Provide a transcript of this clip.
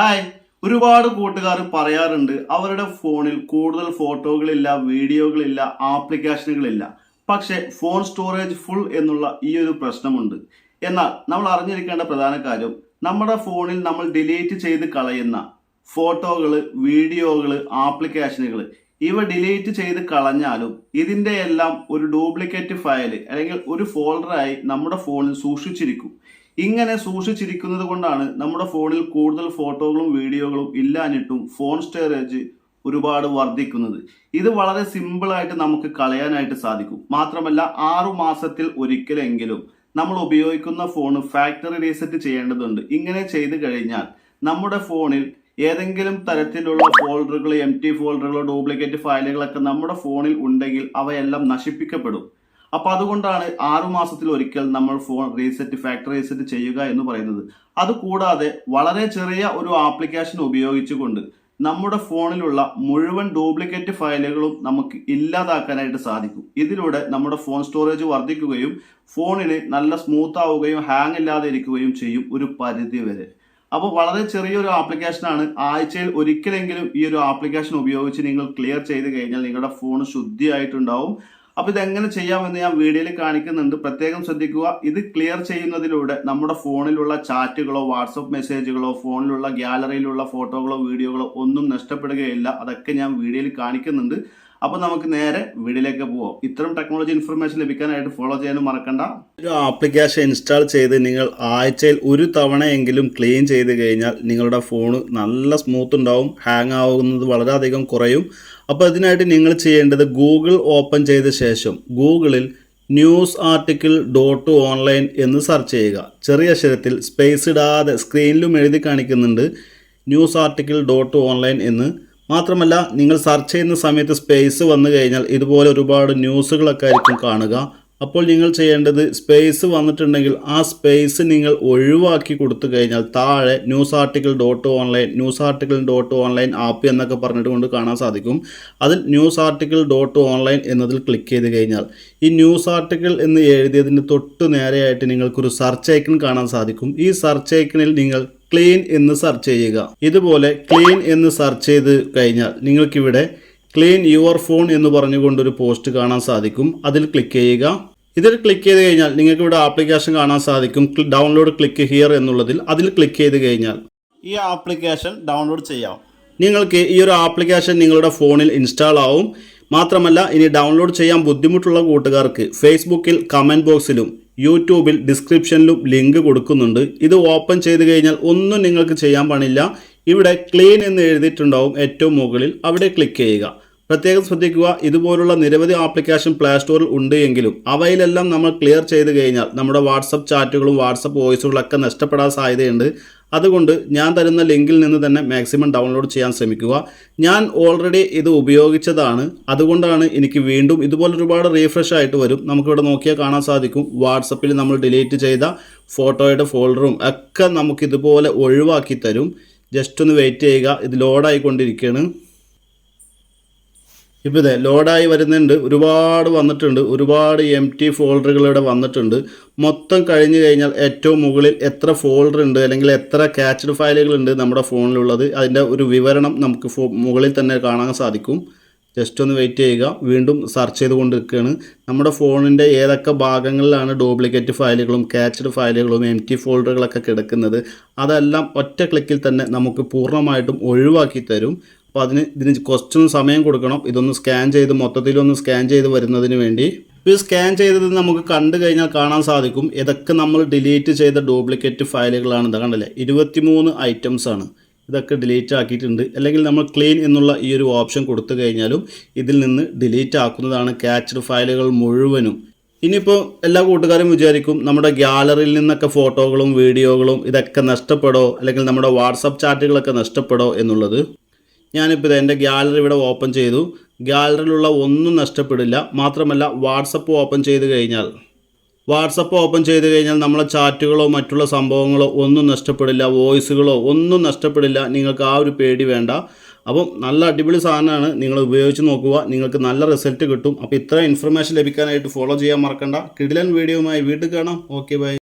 Hi ഒരുപാട് കൂട്ടുകാർ പറയാറുണ്ട് അവരുടെ ഫോണിൽ കൂടുതൽ ഫോട്ടോകളില്ല വീഡിയോകളില്ല ആപ്ലിക്കേഷനുകളില്ല. പക്ഷെ ഫോൺ സ്റ്റോറേജ് ഫുൾ എന്നുള്ള ഈ ഒരു പ്രശ്നമുണ്ട്. എന്നാൽ നമ്മൾ അറിഞ്ഞിരിക്കേണ്ട പ്രധാന കാര്യം നമ്മുടെ ഫോണിൽ നമ്മൾ ഡിലീറ്റ് ചെയ്ത് കളയുന്ന ഫോട്ടോകൾ വീഡിയോകൾ ആപ്ലിക്കേഷനുകൾ ഇവ ഡിലീറ്റ് ചെയ്ത് കളഞ്ഞാലും ഇതിന്റെ എല്ലാം ഒരു ഡ്യൂപ്ലിക്കേറ്റ് ഫയൽ അല്ലെങ്കിൽ ഒരു ഫോൾഡറായി നമ്മുടെ ഫോണിൽ സൂക്ഷിച്ചിരിക്കും. ഇങ്ങനെ സൂക്ഷിച്ചിരിക്കുന്നത് കൊണ്ടാണ് നമ്മുടെ ഫോണിൽ കൂടുതൽ ഫോട്ടോകളും വീഡിയോകളും ഇല്ലാഞ്ഞിട്ടും ഫോൺ സ്റ്റോറേജ് ഒരുപാട് വർദ്ധിക്കുന്നത്. ഇത് വളരെ സിമ്പിളായിട്ട് നമുക്ക് കളയാനായിട്ട് സാധിക്കും. മാത്രമല്ല ആറു മാസത്തിൽ ഒരിക്കലെങ്കിലും നമ്മൾ ഉപയോഗിക്കുന്ന ഫോൺ ഫാക്ടറി റീസെറ്റ് ചെയ്യേണ്ടതുണ്ട്. ഇങ്ങനെ ചെയ്തു കഴിഞ്ഞാൽ നമ്മുടെ ഫോണിൽ ഏതെങ്കിലും തരത്തിലുള്ള ഫോൾഡറുകൾ എം ടി ഫോൾഡറുകളോ ഡ്യൂപ്ലിക്കേറ്റ് ഫയലുകളൊക്കെ നമ്മുടെ ഫോണിൽ ഉണ്ടെങ്കിൽ അവയെല്ലാം നശിപ്പിക്കപ്പെടും. അപ്പൊ അതുകൊണ്ടാണ് ആറു മാസത്തിൽ ഒരിക്കൽ നമ്മൾ ഫോൺ റീസെറ്റ് ഫാക്ടറി റീസെറ്റ് ചെയ്യുക എന്ന് പറയുന്നത്. അതുകൂടാതെ വളരെ ചെറിയ ഒരു ആപ്ലിക്കേഷൻ ഉപയോഗിച്ചുകൊണ്ട് നമ്മുടെ ഫോണിലുള്ള മുഴുവൻ ഡ്യൂപ്ലിക്കേറ്റ് ഫയലുകളും നമുക്ക് ഇല്ലാതാക്കാനായിട്ട് സാധിക്കും. ഇതിലൂടെ നമ്മുടെ ഫോൺ സ്റ്റോറേജ് വർദ്ധിക്കുകയും ഫോണിന് നല്ല സ്മൂത്ത് ആവുകയും ഹാങ് ഇല്ലാതെ ഇരിക്കുകയും ചെയ്യും ഒരു പരിധി വരെ. അപ്പോൾ വളരെ ചെറിയൊരു ആപ്ലിക്കേഷനാണ്. ആഴ്ചയിൽ ഒരിക്കലെങ്കിലും ഈ ഒരു ആപ്ലിക്കേഷൻ ഉപയോഗിച്ച് നിങ്ങൾ ക്ലിയർ ചെയ്ത് കഴിഞ്ഞാൽ നിങ്ങളുടെ ഫോൺ ശുദ്ധിയായിട്ടുണ്ടാവും. അപ്പോൾ ഇതെങ്ങനെ ചെയ്യാമെന്ന് ഞാൻ വീഡിയോയിൽ കാണിക്കുന്നുണ്ട്. പ്രത്യേകം ശ്രദ്ധിക്കുക. ഇത് ക്ലിയർ ചെയ്യുന്നതിലൂടെ നമ്മുടെ ഫോണിലുള്ള ചാറ്റുകളോ വാട്സപ്പ് മെസ്സേജുകളോ ഫോണിലുള്ള ഗ്യാലറിയിലുള്ള ഫോട്ടോകളോ വീഡിയോകളോ ഒന്നും നഷ്ടപ്പെടുകയില്ല. അതൊക്കെ ഞാൻ വീഡിയോയിൽ കാണിക്കുന്നുണ്ട്. അപ്പോൾ നമുക്ക് നേരെ വീഡിയോയിലേക്ക് പോവാം. ഇത്തരം ടെക്നോളജി ഇൻഫർമേഷൻ ലഭിക്കാനായിട്ട് ഫോളോ ചെയ്യാനും മറക്കണ്ട. ഒരു ആപ്ലിക്കേഷൻ ഇൻസ്റ്റാൾ ചെയ്ത് നിങ്ങൾ ആഴ്ചയിൽ ഒരു തവണയെങ്കിലും ക്ലീൻ ചെയ്ത് കഴിഞ്ഞാൽ നിങ്ങളുടെ ഫോൺ നല്ല സ്മൂത്ത് ഉണ്ടാവും ഹാങ് ആവുന്നത് വളരെയധികം കുറയും. അപ്പോൾ അതിനായിട്ട് നിങ്ങൾ ചെയ്യേണ്ടത് ഗൂഗിൾ ഓപ്പൺ ചെയ്ത ശേഷം ഗൂഗിളിൽ ന്യൂസ് ആർട്ടിക്കിൾ ഡോട്ട് ഓൺലൈൻ എന്ന് സെർച്ച് ചെയ്യുക. ചെറിയ അക്ഷരത്തിൽ സ്പേസ് ഇടാതെ സ്ക്രീനിലും എഴുതി കാണിക്കുന്നുണ്ട്. ന്യൂസ് ആർട്ടിക്കിൾ ഡോട്ട് ഓൺലൈൻ എന്ന്. മാത്രമല്ല നിങ്ങൾ സെർച്ച് ചെയ്യുന്ന സമയത്ത് സ്പേസ് വന്നു കഴിഞ്ഞാൽ ഇതുപോലെ ഒരുപാട് ന്യൂസുകളൊക്കെ ആയിരിക്കും കാണുക. അപ്പോൾ നിങ്ങൾ ചെയ്യേണ്ടത് സ്പേസ് വന്നിട്ടുണ്ടെങ്കിൽ ആ സ്പേസ് നിങ്ങൾ ഒഴിവാക്കി കൊടുത്തു കഴിഞ്ഞാൽ താഴെ news article dot online news article dot online app എന്നൊക്കെ പറഞ്ഞിട്ട് കൊണ്ട് കാണാൻ സാധിക്കും. അതിൽ ന്യൂസ് ആർട്ടിക്കിൾ ഡോട്ട് ഓൺലൈൻ എന്നതിൽ ക്ലിക്ക് ചെയ്ത് കഴിഞ്ഞാൽ ഈ ന്യൂസ് ആർട്ടിക്കിൾ എന്ന് എഴുതിയതിന് തൊട്ട് നേരെയായിട്ട് നിങ്ങൾക്കൊരു സെർച്ച് ഐക്കൺ കാണാൻ സാധിക്കും. ഈ സെർച്ച് ഐക്കണിൽ നിങ്ങൾ ക്ലീൻ എന്ന് സെർച്ച് ചെയ്യുക. ഇതുപോലെ ക്ലീൻ എന്ന് സെർച്ച് ചെയ്ത് കഴിഞ്ഞാൽ നിങ്ങൾക്കിവിടെ ക്ലീൻ യുവർ ഫോൺ എന്ന് പറഞ്ഞുകൊണ്ടൊരു പോസ്റ്റ് കാണാൻ സാധിക്കും. അതിൽ ക്ലിക്ക് ചെയ്യുക. ഇതിൽ ക്ലിക്ക് ചെയ്ത് കഴിഞ്ഞാൽ നിങ്ങൾക്ക് ഇവിടെ ആപ്ലിക്കേഷൻ കാണാൻ സാധിക്കും. ഡൗൺലോഡ് ക്ലിക്ക് ഹിയർ എന്നുള്ളതിൽ അതിൽ ക്ലിക്ക് ചെയ്ത് കഴിഞ്ഞാൽ ഈ ആപ്ലിക്കേഷൻ ഡൗൺലോഡ് ചെയ്യാം. നിങ്ങൾക്ക് ഈ ഒരു ആപ്ലിക്കേഷൻ നിങ്ങളുടെ ഫോണിൽ ഇൻസ്റ്റാൾ ആവും. മാത്രമല്ല ഇനി ഡൗൺലോഡ് ചെയ്യാൻ ബുദ്ധിമുട്ടുള്ള കൂട്ടുകാർക്ക് ഫേസ്ബുക്കിൽ കമന്റ് ബോക്സിലും യൂട്യൂബിൽ ഡിസ്ക്രിപ്ഷനിലും ലിങ്ക് കൊടുക്കുന്നുണ്ട്. ഇത് ഓപ്പൺ ചെയ്ത് കഴിഞ്ഞാൽ ഒന്നും നിങ്ങൾക്ക് ചെയ്യാൻ പാടില്ല ഇവിടെ ക്ലീൻ എന്ന് എഴുതിയിട്ടുണ്ടാവും ഏറ്റവും മുകളിൽ. അവിടെ ക്ലിക്ക് ചെയ്യുക. പ്രത്യേകം ശ്രദ്ധിക്കുക ഇതുപോലുള്ള നിരവധി ആപ്ലിക്കേഷൻ പ്ലേ സ്റ്റോറിൽ ഉണ്ട് എങ്കിലും അവയിലെല്ലാം നമ്മൾ ക്ലിയർ ചെയ്ത് കഴിഞ്ഞാൽ നമ്മുടെ വാട്സപ്പ് ചാറ്റുകളും വാട്സപ്പ് വോയിസുകളൊക്കെ നഷ്ടപ്പെടാൻ സാധ്യതയുണ്ട്. അതുകൊണ്ട് ഞാൻ തരുന്ന ലിങ്കിൽ നിന്ന് തന്നെ മാക്സിമം ഡൗൺലോഡ് ചെയ്യാൻ ശ്രമിക്കുക. ഞാൻ ഓൾറെഡി ഇത് ഉപയോഗിച്ചതാണ്. അതുകൊണ്ടാണ് എനിക്ക് വീണ്ടും ഇതുപോലെ ഒരുപാട് റീഫ്രഷ് ആയിട്ട് വരും. നമുക്കിവിടെ നോക്കിയാൽ കാണാൻ സാധിക്കും. വാട്സപ്പിൽ നമ്മൾ ഡിലീറ്റ് ചെയ്ത ഫോട്ടോയുടെ ഫോൾഡറും ഒക്കെ നമുക്കിതുപോലെ ഒഴിവാക്കി തരും. ജസ്റ്റ് ഒന്ന് വെയിറ്റ് ചെയ്യുക. ഇത് ലോഡായിക്കൊണ്ടിരിക്കുകയാണ് ഇപ്പോൾ ഇതേ ലോഡായി വരുന്നുണ്ട്. ഒരുപാട് വന്നിട്ടുണ്ട്. ഒരുപാട് എം ടി ഫോൾഡറുകൾ ഇവിടെ വന്നിട്ടുണ്ട്. മൊത്തം കഴിഞ്ഞു കഴിഞ്ഞാൽ ഏറ്റവും മുകളിൽ എത്ര ഫോൾഡർ ഉണ്ട് അല്ലെങ്കിൽ എത്ര ക്യാച്ച്ഡ് ഫയലുകൾ ഉണ്ട് നമ്മുടെ ഫോണിലുള്ളത് അതിന്റെ ഒരു വിവരണം നമുക്ക് മുകളിൽ തന്നെ കാണാൻ സാധിക്കും. ജസ്റ്റ് ഒന്ന് വെയിറ്റ് ചെയ്യുക. വീണ്ടും സെർച്ച് ചെയ്തുകൊണ്ടിരിക്കുകയാണ്. നമ്മുടെ ഫോണിന്റെ ഏതൊക്കെ ഭാഗങ്ങളിലാണ് ഡ്യൂപ്ലിക്കേറ്റ് ഫയലുകളും ക്യാച്ച്ഡ് ഫയലുകളും എം ടി ഫോൾഡറുകളൊക്കെ കിടക്കുന്നത് അതെല്ലാം ഒറ്റ ക്ലിക്കിൽ തന്നെ നമുക്ക് പൂർണമായിട്ടും ഒഴിവാക്കി തരും. അപ്പോൾ അതിന് ഇതിന് കുറച്ചൊന്ന് സമയം കൊടുക്കണം. ഇതൊന്ന് സ്കാൻ ചെയ്ത് മൊത്തത്തിലൊന്ന് സ്കാൻ ചെയ്ത് വരുന്നതിന് വേണ്ടി. ഇപ്പോൾ സ്കാൻ ചെയ്തത് നമുക്ക് കണ്ടു കഴിഞ്ഞാൽ കാണാൻ സാധിക്കും. ഇതൊക്കെ നമ്മൾ ഡിലീറ്റ് ചെയ്ത ഡ്യൂപ്ലിക്കേറ്റ് ഫയലുകളാണ്. ഇതാ കണ്ടല്ലേ? ഇരുപത്തിമൂന്ന് ഐറ്റംസ് ആണ്. ഇതൊക്കെ ഡിലീറ്റ് ആക്കിയിട്ടുണ്ട്. അല്ലെങ്കിൽ നമ്മൾ ക്ലീൻ എന്നുള്ള ഈ ഒരു ഓപ്ഷൻ കൊടുത്തു കഴിഞ്ഞാലും ഇതിൽ നിന്ന് ഡിലീറ്റ് ആക്കുന്നതാണ് ക്യാച്ച്ഡ് ഫയലുകൾ മുഴുവനും. ഇനിയിപ്പോൾ എല്ലാ കൂട്ടുകാരും വിചാരിക്കും നമ്മുടെ ഗ്യാലറിയിൽ നിന്നൊക്കെ ഫോട്ടോകളും വീഡിയോകളും ഇതൊക്കെ നഷ്ടപ്പെടോ? അല്ലെങ്കിൽ നമ്മുടെ വാട്സപ്പ് ചാറ്റുകളൊക്കെ നഷ്ടപ്പെടോ എന്നുള്ളത്. ഞാനിപ്പോൾ എന്റെ ഗ്യാലറി ഇവിടെ ഓപ്പൺ ചെയ്തു. ഗ്യാലറിയിലുള്ള ഒന്നും നഷ്ടപ്പെടില്ല. മാത്രമല്ല വാട്സപ്പ് ഓപ്പൺ ചെയ്ത് കഴിഞ്ഞാൽ. വാട്സപ്പ് ഓപ്പൺ ചെയ്ത് കഴിഞ്ഞാൽ നമ്മളെ ചാറ്റുകളോ മറ്റുള്ള സംഭവങ്ങളോ ഒന്നും നഷ്ടപ്പെടില്ല. വോയിസുകളോ ഒന്നും നഷ്ടപ്പെടില്ല. നിങ്ങൾക്ക് ആ ഒരു പേടി വേണ്ട. അപ്പം നല്ല അടിപൊളി സാധനമാണ്. നിങ്ങൾ ഉപയോഗിച്ച് നോക്കുക. നിങ്ങൾക്ക് നല്ല റിസൾട്ട് കിട്ടും. അപ്പോൾ ഇത്ര ഇൻഫർമേഷൻ ലഭിക്കാനായിട്ട് ഫോളോ ചെയ്യാൻ മറക്കണ്ട. കിടിലൻ വീഡിയോയുമായി വീട്ടിൽ കാണാം. Okay bye